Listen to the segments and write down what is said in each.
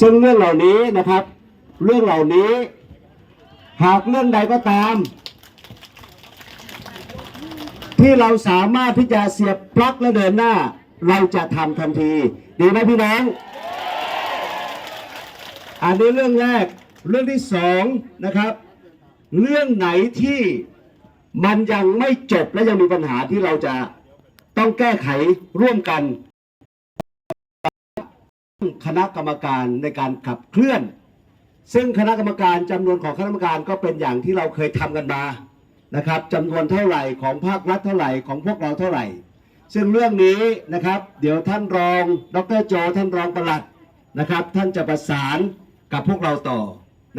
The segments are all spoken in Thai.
ซึ่งเรื่องเหล่านี้นะครับ เรื่องเหล่านี้ หากเรื่องใดก็ตาม ที่เราสามารถที่จะเสียบปลั๊กและเดินหน้า เราจะทำทันที ดีไหมพี่น้องอันนี้เรื่องแรกเรื่องที่สองนะครับ เรื่องไหนที่มันยังไม่จบและยังมีปัญหาที่เราจะต้องแก้ไขร่วมกัน คณะกรรมการในการขับเคลื่อน ซึ่งคณะกรรมการจำนวนของคณะกรรมการก็เป็นอย่างที่เราเคยทำกันมานะครับจำนวนเท่าไหร่ของภาครัฐเท่าไหร่ของพวกเราเท่าไหร่ ซึ่งเรื่องนี้นะครับ เดี๋ยวท่านรองดรโจท่านรองประหลัดนะครับ ท่านจะประสานกับพวกเราต่อ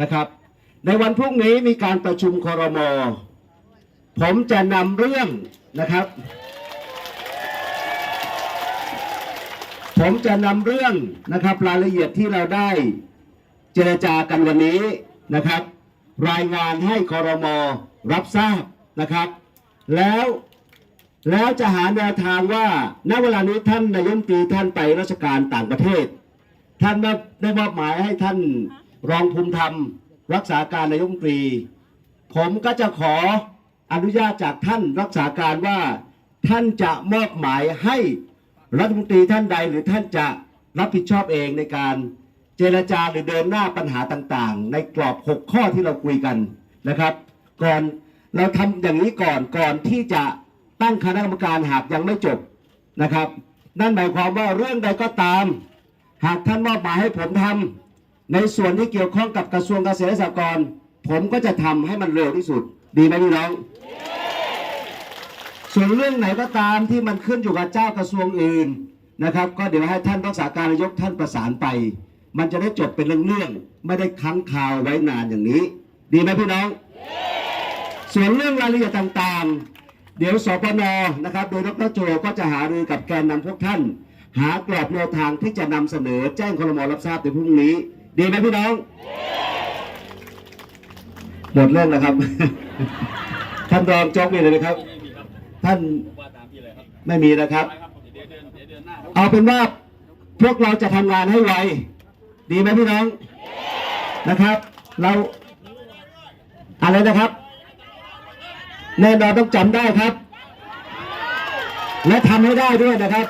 นะครับ ในวันพรุ่งนี้มีการประชุมคอรมอผมจะนำเรื่องนะครับ ผมจะนำเรื่องนะครับรายละเอียดที่เราได้เจรจากันวันนี้นะครับ รายงานให้คอรมอรับทราบนะครับ แล้วแล้วจะหาแนวทางว่าณเวลานี้ท่านนายมตรีท่านไปราชการต่างประเทศ ท่านได้ได้มอบหมายให้ท่านรองภูมิธรรม รักษาการนายมตรี ผมก็จะขออนุญาตจากท่านรักษาการว่าท่านจะมอบหมายให้ รัฐมนตรีท่านใดหรือท่านจะรับผิดชอบเองในการเจรจาหรือเดินหน้าปัญหาต่างๆ ในกรอบ 6 ข้อที่เราคุยกันนะครับ ก่อนเราทำอย่างนี้ก่อนก่อนที่จะตั้งคณะกรรมการหากยังไม่จบนะครับ นั่นหมายความว่าเรื่องใดก็ตาม หากท่านมอบหมายให้ผมทำในส่วนที่เกี่ยวข้องกับกระทรวงเกษตรและสหกรณ์ผมก็จะทำให้มันเร็วที่สุด ดีไหมพี่น้อง ส่วนเรื่องไหนก็ตามที่มันขึ้นอยู่กับเจ้ากระทรวงอื่นนะครับ ก็เดี๋ยวให้ท่านรักษาการนายกท่านประสานไป มันจะได้จบเป็นเรื่องๆไม่ได้ค้างคาวไว้นานอย่างนี้ ดีไหมพี่น้อง ส่วนเรื่องรายละเอียดต่างๆ เดี๋ยวสปนนะครับ โดยดรโจก็จะหารือกับแกนนำพวกท่าน หากรอบแนวทางที่จะนำเสนอแจ้งครมรับทราบในพรุ่งนี้ ดีไหมพี่น้องหมดเรื่องแล้วครับ ท่านรองจ๊กมีอะไรไหมครับ ท่านไม่มีนะครับ เอาเป็นว่าพวกเราจะทำงานให้ไว ดีไหมพี่น้องนะครับ เราอะไรนะครับ แน่นอนต้องจำได้ครับ และทำให้ได้ด้วยนะครับ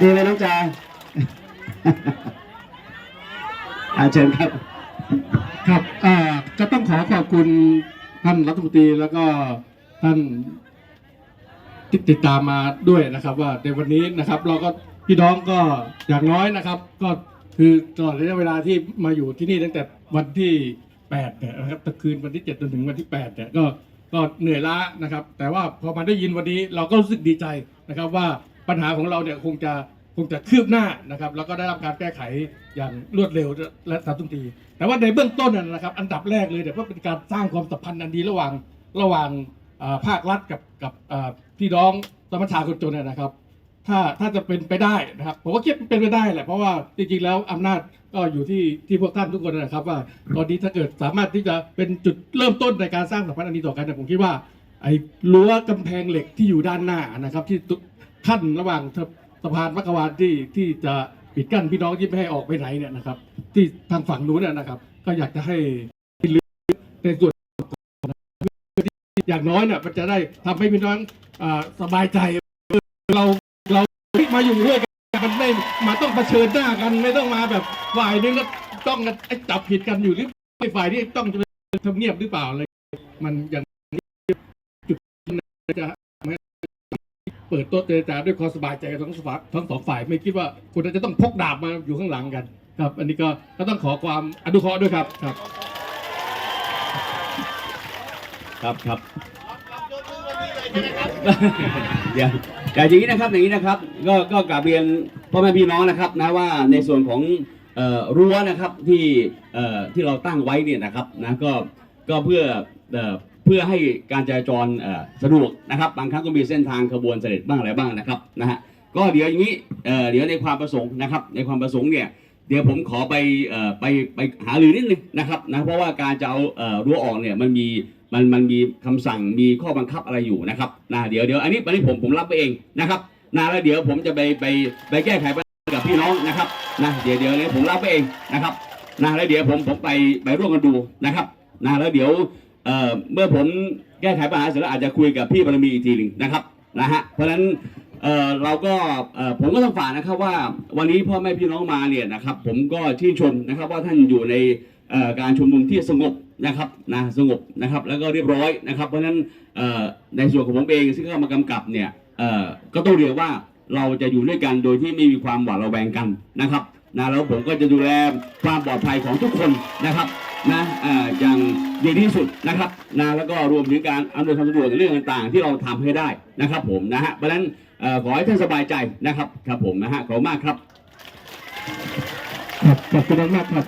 ดีไหมน้องจาอาเชิญครับ ครับอ่าก็ต้องขอขอบคุณ ท่านรัฐมนตรีแล้วก็ท่านติดตามมาด้วยนะครับ ว่าในวันนี้นะครับ เราก็พี่น้องก็อย่างน้อยนะครับ ก็คือตลอดระยะเวลาที่มาอยู่ที่นี่ตั้งแต่วันที่8เนี่ยนะครับตะคืนวันที่7จนถึงวันที่8เนี่ยก็ก็เหนื่อยล้านะครับ แต่ว่าพอมาได้ยินวันนี้เราก็รู้สึกดีใจนะครับ ว่าปัญหาของเราเนี่ยคงจะ คงจะคืบหน้านะครับ แล้วก็ได้รับการแก้ไขอย่างรวดเร็วและทันท่วงที แต่ว่าในเบื้องต้นนะครับ อันดับแรกเลยเนี่ยเพื่อเป็นการสร้างความสัมพันธ์อันดีระหว่างระหว่างภาครัฐกับกับพี่น้องสมัชชาคนจนนะครับ ถ้าถ้าจะเป็นไปได้นะครับผมว่าคิดเป็นไปได้แหละเพราะว่าจริงๆแล้วอำนาจก็อยู่ที่ที่พวกท่านทุกคนนะครับ ว่าตอนนี้ถ้าเกิดสามารถที่จะเป็นจุดเริ่มต้นในการสร้างสัมพันธ์อันดีต่อกันเนี่ยผมคิดว่าไอ้รั้วกำแพงเหล็กที่อยู่ด้านหน้านะครับ ที่ขั้นระหว่าง สะพานมักกะวานที่ที่จะปิดกั้นพี่น้องที่ไม่ให้ออกไปไหนเนี่ยนะครับ ที่ทางฝั่งนู้นเนี่ยนะครับ ก็อยากจะให้ในส่วนอย่างน้อยเนี่ยมันจะได้ทำให้พี่น้องอสบายใจเราเรามาอยู่ด้วยกันมันไม่มาต้องเผชิญหน้ากันไม่ต้องมาแบบฝ่ายนึงก็ต้องจับผิดกันอยู่หรือฝ่ายที่ต้องจะทำเนียบหรือเปล่าอะไรมันอย่างนี้จุดจะ เปิดโต๊ะเจรจาด้วยความสบายใจกันทั้งสองฝ่ายทั้งสองฝ่ายไม่คิดว่าคุณจะต้องพกดาบมาอยู่ข้างหลังกันครับ อันนี้ก็ก็ต้องขอความอนุเคราะห์ด้วยครับครับ ครับครับอย่าอย่าอย่างนี้นะครับอย่างนี้นะครับ ก็ก็กราบเรียนพ่อแม่พี่น้องนะครับนะว่าในส่วนของรั้วนะครับที่ที่เราตั้งไว้เนี่ยนะครับนะก็ก็เพื่อ เพื่อให้การจราจรสะดวกนะครับ บางครั้งก็มีเส้นทางขบวนเสด็จบ้างอะไรบ้างนะครับนะฮะก็เดี๋ยวอย่างนี้เดี๋ยวในความประสงค์นะครับในความประสงค์เนี่ยเดี๋ยวผมขอไปไปไปหารือนิดนึงนะครับนะเพราะว่าการจะเอารั้วออกเนี่ยมันมีมันมันมีคำสั่งมีข้อบังคับอะไรอยู่นะครับนะเดี๋ยวเดี๋ยวอันนี้อันนี้ผมผมรับไปเองนะครับนะแล้วเดี๋ยวผมจะไปไปไปแก้ไขปัญหากับพี่น้องนะครับนะเดี๋ยวเดี๋ยวเดี๋ยผมรับไปเองนะครับนะแล้วเดี๋ยวผมผมไปไปร่วมกันดูนะครับนะแล้วเดี๋ยว เมื่อผมแก้ไขปัญหาเสร็จแล้วอาจจะคุยกับพี่บารมีอีกทีหนึ่งนะครับนะฮะเพราะฉะนั้นเเราก็ผมก็ต้องฝากนะครับว่าวันนี้พ่อแม่พี่น้องมาเนี่ยนะครับ ผมก็ชื่นชมนะครับว่าท่านอยู่ในการชุมนุมที่สงบนะครับนะสงบนะครับแล้วก็เรียบร้อยนะครับ เพราะฉะนั้นในส่วนของผมเองซึ่งเข้ามากำกับเนี่ยก็ต้องเรียกว่าเราจะอยู่ด้วยกันโดยที่ไม่มีความหวาดระแวงกันนะครับนะแล้วผมก็จะดูแลความปลอดภัยของทุกคนนะครับนะออย่าง ดีที่สุดนะครับนะแล้วก็รวมถึงการอำนวยความสะดวกในเรื่องต่างๆ ที่เราทำให้ได้นะครับผมนะฮะเพราะฉะนั้นเอ่อขอให้ท่านสบายใจนะครับครับผมนะฮะขอบคุณมากครับครับขอบคุณมากครับ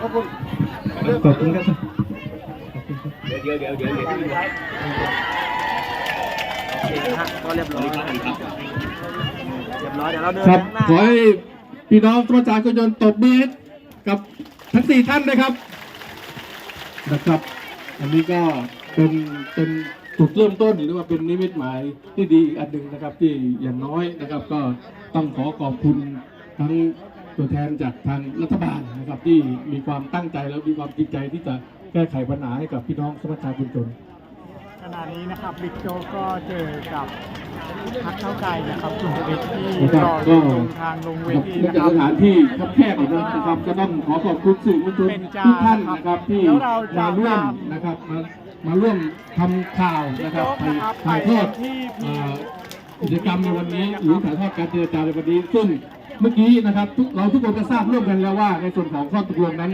ขอบคุณครับเดี๋ยวเดี๋ยวเดี๋ยวเดี๋ยวเดี๋ยวก็เรียบร้อยครับเรียบร้อยเดี๋ยวเราเดินครับข้างหน้าขอให้พี่น้องประชาชนตบมือให้ กับทั้งสี่ท่านนะครับนะครับ อันนี้ก็เป็นเป็นจุดเริ่มต้นหรือว่าเป็นนิมิตหมายที่ดีอีกอันหนึ่งนะครับที่อย่างน้อยนะครับ ก็ต้องขอขอบคุณทั้งตัวแทนจากทางรัฐบาลนะครับ ที่มีความตั้งใจแล้วมีความจริงใจที่จะแก้ไขปัญหาให้กับพี่น้องสมัชชาชนชน ขณะนี้นะครับบิ๊กโจ๊กก็เจอกับพักเก้าวไกลนะครับกลุ่มเด็กที่นะครับรอก็ตรงทางลงเวทีเนื่องนะจากครับ สถานที่แคบๆอีกแล้วนะครับก็ต้องขอขอบคุณสื่อมวลชนเป็นจาทุกท่านนะครับที่แล้วเราจะมาร่วมตามนะครับมามาร่วมทำข่าวนะครับบิ๊กโจ๊กนะครับถ่ายทอดไปที่เอ่อกิจกรรมในวันนี้หรือถ่ายทอดการเจรจาในวันนี้ซึ่งเมื่อกี้นะครับทุกเราทุกคนก็ทราบร่วมกันแล้วว่าในส่วนของข้อตกลงนั้น